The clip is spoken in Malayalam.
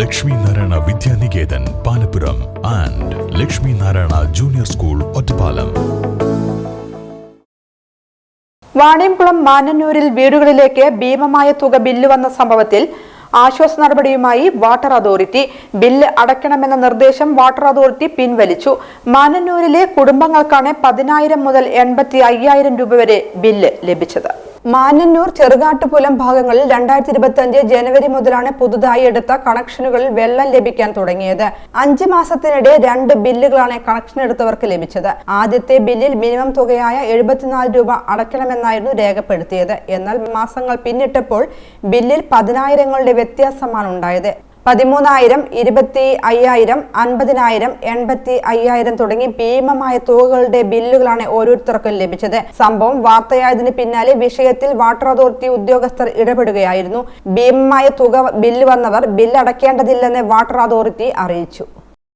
Lakshmi Narayana Vidyanikethan Palappuram and Lakshmi Narayana junior school Ottapalam. Vaniyamkulam മാനന്നൂരിൽ വീടുകളിലേക്ക് ഭീമമായ തുക ബില്ല് വന്ന സംഭവത്തിൽ ആശ്വാസ നടപടിയുമായി വാട്ടർ അതോറിറ്റി ബില്ല് അടയ്ക്കണമെന്ന നിർദ്ദേശം വാട്ടർ അതോറിറ്റി പിൻവലിച്ചു. മാനന്നൂരിലെ കുടുംബങ്ങൾക്കാണ് പതിനായിരം മുതൽ എൺപത്തി അയ്യായിരം രൂപ വരെ ബില്ല് ലഭിച്ചത്. മാനന്നൂർ ചെറുകാട്ടുപുലം ഭാഗങ്ങളിൽ രണ്ടായിരത്തി ഇരുപത്തി അഞ്ച് ജനുവരി മുതലാണ് പുതുതായി എടുത്ത കണക്ഷനുകളിൽ വെള്ളം ലഭിക്കാൻ തുടങ്ങിയത്. അഞ്ച് മാസത്തിനിടെ രണ്ട് ബില്ലുകളാണ് കണക്ഷൻ എടുത്തവർക്ക് ലഭിച്ചത്. ആദ്യത്തെ ബില്ലിൽ മിനിമം തുകയായ എഴുപത്തിനാല് രൂപ അടയ്ക്കണമെന്നായിരുന്നു രേഖപ്പെടുത്തിയത്. എന്നാൽ മാസങ്ങൾ പിന്നിട്ടപ്പോൾ ബില്ലിൽ പതിനായിരങ്ങളുടെ വ്യത്യാസമാണ് ഉണ്ടായത്. പതിമൂന്നായിരം ഇരുപത്തി അയ്യായിരം അൻപതിനായിരം എൺപത്തി അയ്യായിരം തുടങ്ങി ഭീമമായ തുകകളുടെ ബില്ലുകളാണ് ഓരോരുത്തർക്കും ലഭിച്ചത്. സംഭവം വാർത്തയായതിനു പിന്നാലെ വിഷയത്തിൽ വാട്ടർ അതോറിറ്റി ഉദ്യോഗസ്ഥർ ഇടപെടുകയായിരുന്നു. ഭീമമായ തുക ബില്ല് വന്നവർ ബില്ല് അടയ്ക്കേണ്ടതില്ലെന്ന് വാട്ടർ അതോറിറ്റി അറിയിച്ചു.